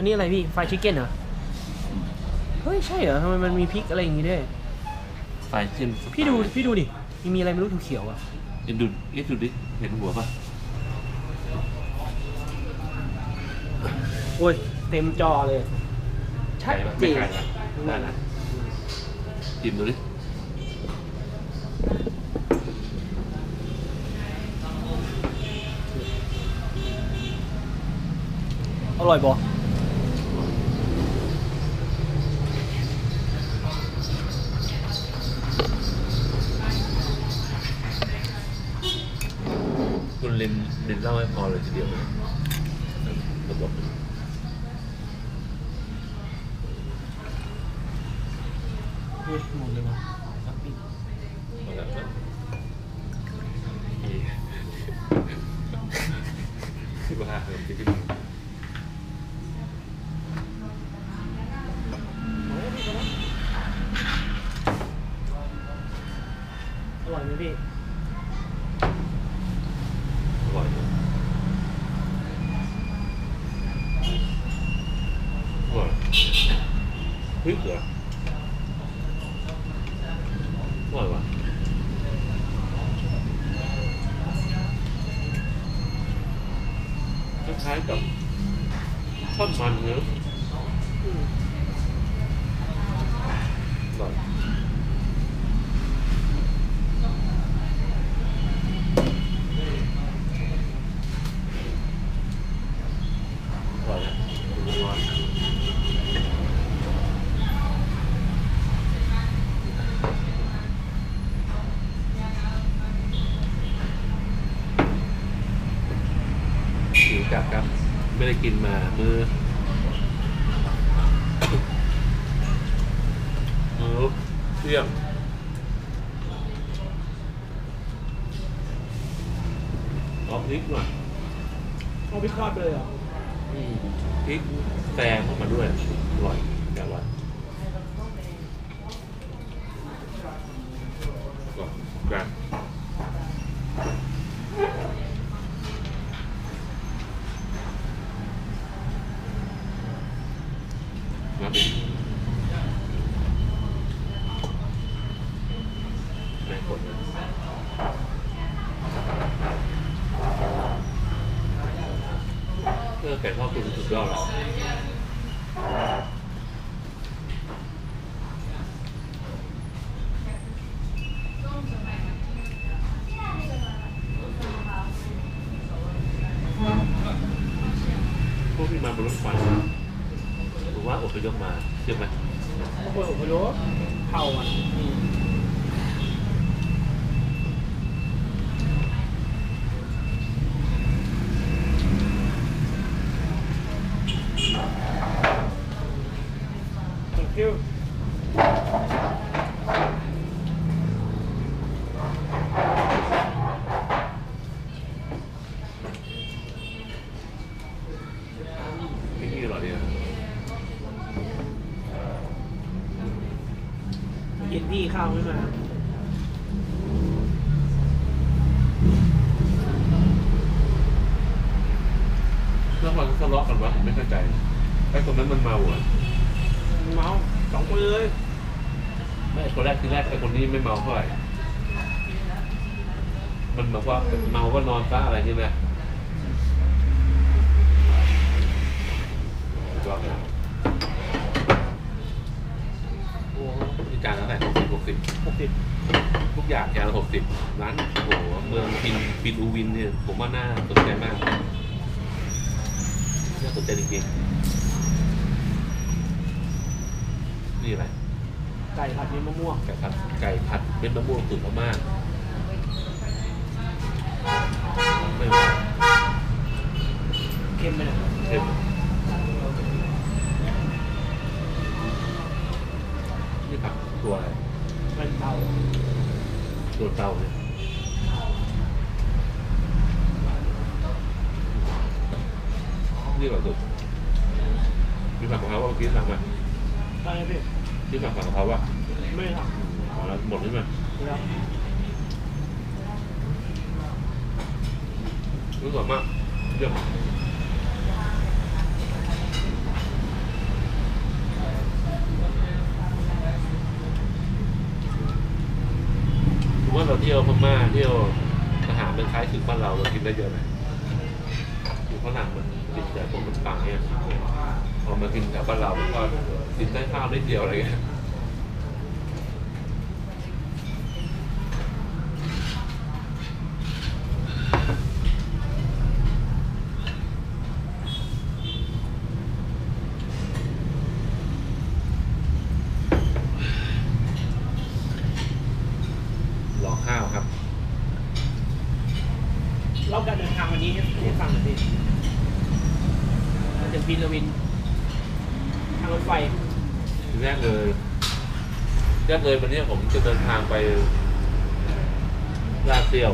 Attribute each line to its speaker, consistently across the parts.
Speaker 1: อันนี้อะไรพี่ไฟชิคเก้นเหรอ เฮ้ย ใช่เหรอทำไมมันมีพริกอะไรอย่างงี้ด้วย
Speaker 2: ไฟขึ้น
Speaker 1: พี่ดูพี่ดูดิมีมีอะไรไม่รู้เขียวๆอะ
Speaker 2: เอ็นดูเอ็นดูดิ เห็นหัวป่ะ
Speaker 1: โอ้ย เต็มจอเลย ชัด
Speaker 2: ไกลปะ
Speaker 1: เจ
Speaker 2: ไม่
Speaker 1: น
Speaker 2: ไกลนะได้นะจิ้มดูดิ
Speaker 1: อร่อยบอ
Speaker 2: ลินลินเล่าให้พอเลยทีเดียวเลยระบบ
Speaker 1: เฮ้ยหมดเลยวะครับพี่
Speaker 2: มาแล้วนะที่บ้าเลยที่ที่
Speaker 1: อร่อยไหมพี่
Speaker 2: อร่อยนะอร่อย พริกเหรออร่อยว่ะคล้ายๆกับทอดมันเนอะอร่อยอร่อยนะดูร้อนหิวจัดครับ ไม่ได้กินมามือมือเที่ยงเอาพริกหน่อย
Speaker 1: เอาพริกทอดไปเลยเหรอ
Speaker 2: อืมพริกแซงเข้ามาด้วยอร่อยแต่ว่าก็กันมาดิ ไม่กดนะเออไก่ทอดคุณสุดยอดแล้วพวกที่มาบนรถไฟหรือว่าอพยพมาใช่ไหม
Speaker 1: โอ้โหโอ้โหเผาอะนี่ Thank you
Speaker 2: ที่นี่อร่อยดีนะ
Speaker 1: เย็นพี่ ข้าวไม่มา
Speaker 2: แล้วมันทะเลาะกันวะผมไม่เข้าใจไอ้คนนั้นมันเมาอะ
Speaker 1: เมาสองคนเลย
Speaker 2: ไม่คนแรกทีแรกไอ้คนนี้ไม่เมาเท่าไหร่มันแบบว่าเมาก็นอนซะอะไรนี่นะก็เลย
Speaker 1: โอ้โห
Speaker 2: มีจานเท่าไหร่หก สิบหกสิบ
Speaker 1: หกสิบ
Speaker 2: ทุกอย่างจานละหกสิบร้านโอ้โหเมืองพินพินอูวินเนี่ยผมว่าน่าสนใจมากน่าสนใจจริงๆนี่อะไร
Speaker 1: ไก่ผัดเม็ดมะม่วง
Speaker 2: ไก่ผัดไก่ผัดเม็ดมะม่วงตุ๋นพม่าไม่หวาน
Speaker 1: เค็มไปหน่อย
Speaker 2: เค็มนี่ผักตัวอะไร
Speaker 1: มันเตา
Speaker 2: ตัว เตาเนี่ยนี่อร่อยสุดมีผักกะเพราว่าเมื่อกี้สั่งมา
Speaker 1: ได้ไหมพี่
Speaker 2: ที่สั่งผักกะเพราว่า
Speaker 1: ไม่ได้ท
Speaker 2: อ๋อแล้วหมดใช่ไหมำ
Speaker 1: ไม่ได้
Speaker 2: รู้สึกมากเยี่ยม ถือว่าเราเที่ยวพม่าเที่ยวอาหารมันคล้ายคือบ้านเราเรากินได้เยอะไหมอยู่ฝรั่งมันติดแต่พวกมันปางเนี่ยพอมากินแถวบ้านเรามันก็กินได้ข้าวได้เดียวอะไรเงี้ย
Speaker 1: วันนี้ให้ให้ฟังหน่อยสิมาจากบินลวิน ทางรถไฟ
Speaker 2: ทีแรกเลยแรกเลยวันนี้ผมจะเดินทางไปลาดเซียว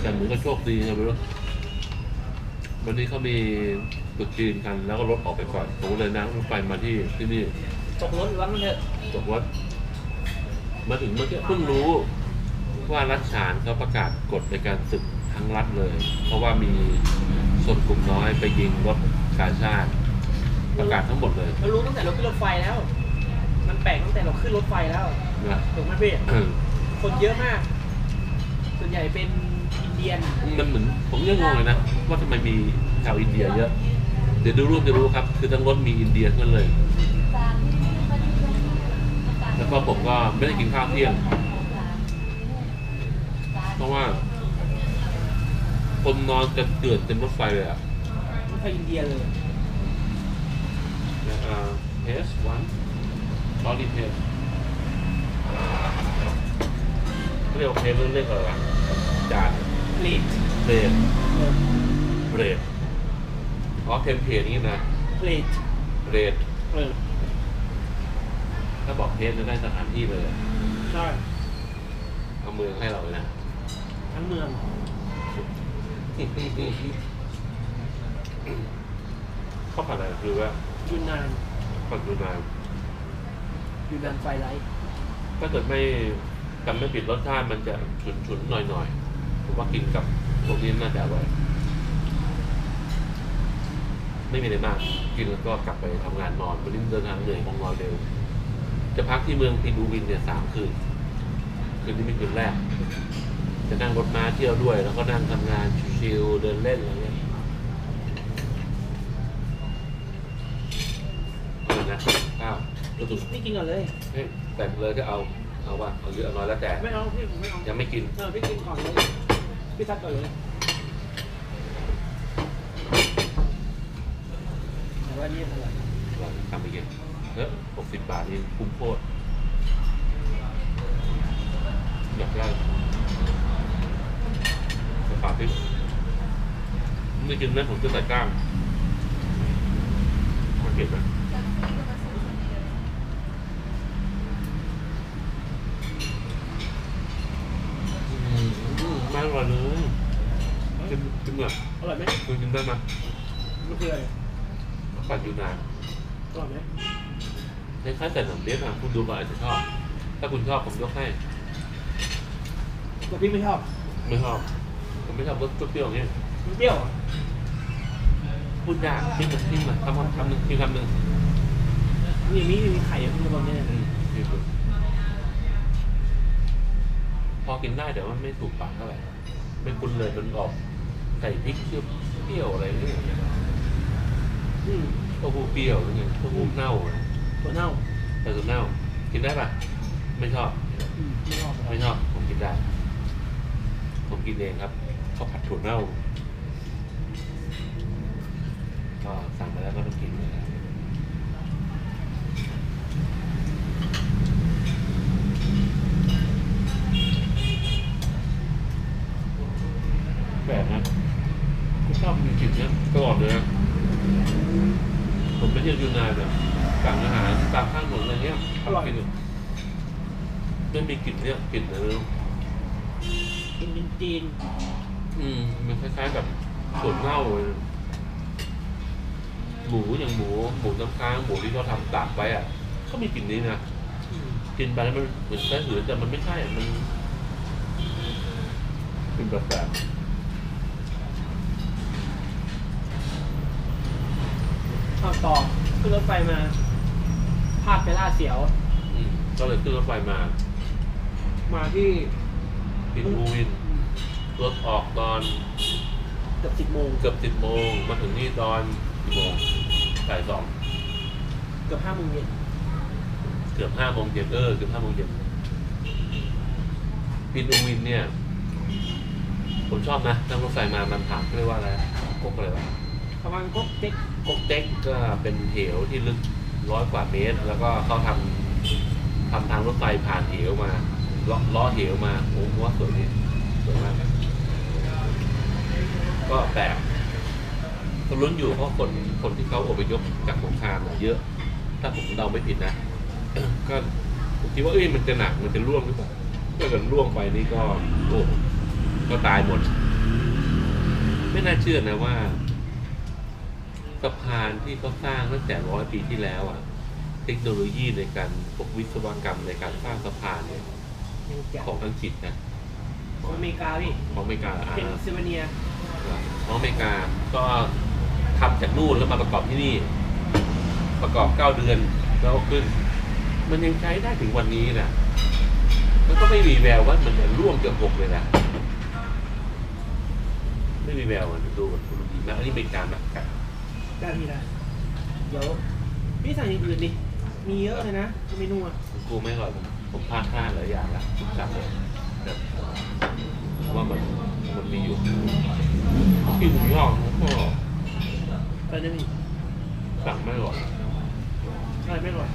Speaker 2: แต่เหมือนกับโชคดีไงไม่รู้วันนี้เขามีตรุษจีนกัน แล้วก็รถออกไปก่อนผมเลยนั่งรถไฟมาที่ที่นี่
Speaker 1: ตกรถหรือว่ามันเถอะ
Speaker 2: จบรถมาถึงเมื่อกี้เพิ่งรู้ว่ารัฐฉานเขาประกาศกฎในการศึก ทั้งรัฐเลย เพราะว่ามีชนกลุ่มน้อยไปยิงรถกาชาติประกาศทั้งหมดเลย
Speaker 1: เรารู้ตั้งแต่เราขึ้นรถไฟแล้ว มันแปลกตั้งแต่เราขึ้นรถไฟแล้ว
Speaker 2: นะ
Speaker 1: ถูกไหมพี่
Speaker 2: เออ
Speaker 1: คนเยอะมาก ส่วนใหญ่เป็นอินเดียน
Speaker 2: มันเหมือนผมยังงงเลยนะว่าทำไมมีชาวอินเดียเยอะ เดี๋ยวดูรูปจะรู้ครับ คือทั้งรถมีอินเดียทั้งนั้นเลย แล้วก็ผมก็ไม่ได้กินข้าวเที่ยง เพราะว่า คนนอนกันเกลื่อนเต็มรถไฟเลยอะ
Speaker 1: รถไฟอินเดียเลย
Speaker 2: เอ่อ test one body test เรียกว่าเทสเรื่องเรียกอะไรวะจาน
Speaker 1: ลีด
Speaker 2: เบรดเบรดอ๋อเทมเพลตนี่นะ
Speaker 1: ลีด
Speaker 2: เบรด
Speaker 1: เออ
Speaker 2: ถ้าบอกเทสจะได้สถานที่เลยอะ
Speaker 1: ใช่
Speaker 2: เอาเมืองให้เราเลยนะ
Speaker 1: ทั้งเมือง
Speaker 2: ข้าวผัดอะไรคือว่า
Speaker 1: ยูนนาน
Speaker 2: ผัดยูนาน
Speaker 1: ยูนนานไฟไลท์
Speaker 2: ถ้าเกิดไม่จำไม่ผิดรสชาติมันจะฉุนๆหน่อยๆผมว่ากินกับพวกนี้น่าจะอร่อยไม่มีอะไรมาก กินแล้วก็กลับไปทำงานนอนวันนี้เดินทางเหนื่อยคงนอนเร็ว จะพักที่เมืองพินูวินเนี่ยสามคืน คืนนี้เป็นคืนแรก จะนั่งรถม้าเที่ยวด้วย แล้วก็นั่งทำงานชิลๆเดินเล่นอะไรเงี้ยเอาเลยนะข้าวรู้สึก
Speaker 1: พี่กินก่อนเลย
Speaker 2: เฮ้ยแต่งเลยก็เอาเอาว่าเอาเยอะเอาน้อยแล้วแต่
Speaker 1: ไม่เอาพี่ผมไม่เอา
Speaker 2: ยังไม่กิน
Speaker 1: เออพี่กินก่อนเลย พี่ทักก่อนเลยแต่ว่านี่อร่อย
Speaker 2: เราทำไปกินเฮ้ยหกสิบบาทนี่คุ้มโคตรอยากได้กระเป๋า พริกไม่กินนะผมจะใส่กล้ามมาเก็บนะอืมไม่อร่อยเลยกินกินเหรอ
Speaker 1: อร่อยไหม
Speaker 2: คุณกินได้ไหม
Speaker 1: มันคืออะไร
Speaker 2: ปัดอยู่นาน
Speaker 1: อร่อยไหม
Speaker 2: คล้ายๆแต่หนังเลี้ยงอะคุณดูมาอาจจะชอบ ถ้าคุณชอบผมยกให้
Speaker 1: แต่พี่ไม่ชอบ
Speaker 2: ไม่ชอบ ผมไม่ชอบรสเปรี้ยวๆอย่างเงี้ย
Speaker 1: มันเปรี้ยวอะ
Speaker 2: พูดยากทิ้งมันทิ้งมันคำคำคำหนึ่งทิ้งคำหนึ่ง
Speaker 1: มีมีมีไข่อยู่ข้างบนเนี่ย
Speaker 2: อืมทิ้งมันพอกินได้แต่ว่าไม่ถูกปากเท่าไหร่ไม่คุ้นเลยมันออกใส่พริกเปรี้ยวๆอะไรเนี่ย
Speaker 1: อืม
Speaker 2: เต้าหู้เปรี้ยวหรือไงเต้าหู้เน่าอะ
Speaker 1: ถั่วเน่า
Speaker 2: แต่ถั่วเน่า กินได้ปะไม่ชอบ
Speaker 1: อืมไม่ชอบ
Speaker 2: ไม่ชอบผมกินได้ ผมกินเองครับ ข้าวผัดถั่วเน่า ก็สั่งมาแล้วก็ต้องกินนะครับแปลกนะก็ชอบมีกลิ่นเนี้ยตลอดเลยนะผมไปเที่ยวยูนานเนี่ยสั่งอาหารตามข้างถนนอะไรเงี้ยกินอยู่ไม่มีกลิ่นเนี้ยกลิ่นอะไรไม่รู้
Speaker 1: กินเป็นจีน
Speaker 2: อืมมันคล้ายๆกับส่วนเน่าเลยหมูอย่างหมูหมูน้ำค้างหมูที่เขาทำตากไว้อะก็มีกลิ่นนี้นะ
Speaker 1: อืม
Speaker 2: กินไปแล้วมันเหมือนแค่หืนแต่มันไม่ใช่อะมันเป็นแบบแบบ
Speaker 1: เอาต่อขึ้นรถไฟมาพลาดไปล่าเสียว
Speaker 2: อืมก็เลยขึ้นรถไฟมา
Speaker 1: มาที่
Speaker 2: ปิดอูวิน
Speaker 1: อืม
Speaker 2: รถออกตอน
Speaker 1: เกือบสิบโมง
Speaker 2: เกือบสิบโมงมาถึงนี่ตอนกี่โมงบ่ายสอง
Speaker 1: เกือบห้าโมงเย็น
Speaker 2: เกือบห้าโมงเย็นเออเกือบห้าโมงเย็นพินอูวินเนี่ย ผมชอบนะนั่งรถไฟมามันผ่านเขาเรียกว่าอะไรกกอะไรวะ
Speaker 1: ประมาณก็เต็ก
Speaker 2: กกเต็กก็เป็นเหวที่ลึกร้อยกว่าเมตร แล้วก็เขาทำทำทางรถไฟผ่านเหวมาล้อล้อเหวมาโอ้โหว่าสวยดีสวยมากนะ ก็แปลกก็ลุ้นอยู่เพราะคนคนที่เขาอพยพจากสงครามเนี่ยเยอะ ถ้าผมเดาไม่ผิดนะ ก็ผมคิดว่าเอ้ยมันจะหนักมันจะร่วงหรือเปล่าถ้าเกิดร่วงไปนี่ก็โอ้ก็ตายหมด ไม่น่าเชื่อนะว่าสะพานที่เขาสร้างตั้งแต่ร้อยปีที่แล้วอะเทคโนโลยีในการพวกวิศวกรรมในการสร้างสะพานเนี่ย
Speaker 1: ยังแจ๋
Speaker 2: ของอังกฤษนะ
Speaker 1: ของอเมริกาพี่
Speaker 2: ของอเมริกาอ่า
Speaker 1: เป็นซิลเวเนีย
Speaker 2: ของอเมริกาก็ทำจากนู่นแล้วมาประกอบที่นี่ ประกอบเก้าเดือนแล้วก็ขึ้น มันยังใช้ได้ถึงวันนี้นะมันก็ไม่มีแววว่ามันจะร่วงเกือบหกเลยนะไม่มีแววมันดูมันดูดีมากอันนี้เป็นการแบบกัน
Speaker 1: ได้พี่นะเดี๋ยวพี่สั่งอย่างอื่นดิมีเยอะเลยนะเมนูอะ
Speaker 2: กูไม่อร่อยผมผมพลาดพลาดหลายอย่างละผมสั่งเลยแต่ว่ามัน มันมีอยู่ที่หมูย่างผมก็
Speaker 1: อะไรนะพี่
Speaker 2: สั่งไม่อร่อย
Speaker 1: อะไรไม่อร่อย